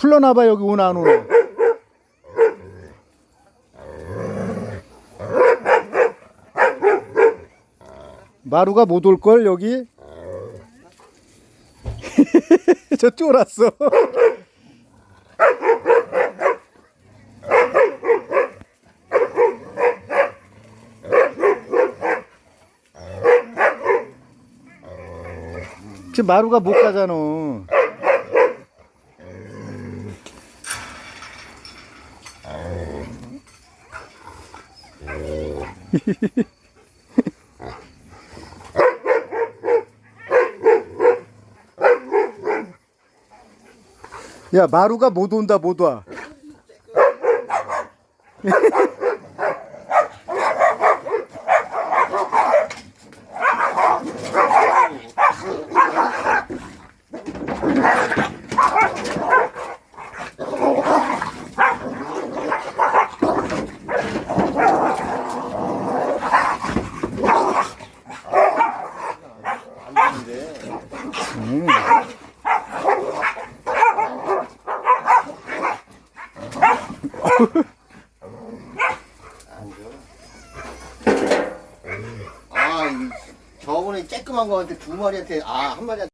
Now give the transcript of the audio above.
풀러나봐 여기 오나 안 오나 마루가 못 올 걸 여기? 저 쫄았어. 지금 마루가 못 가잖아 야 마루가 못 온다 못 와. 아, 이- 저번에 쬐끄만 거한테 두 마리한테 아 한 마리한테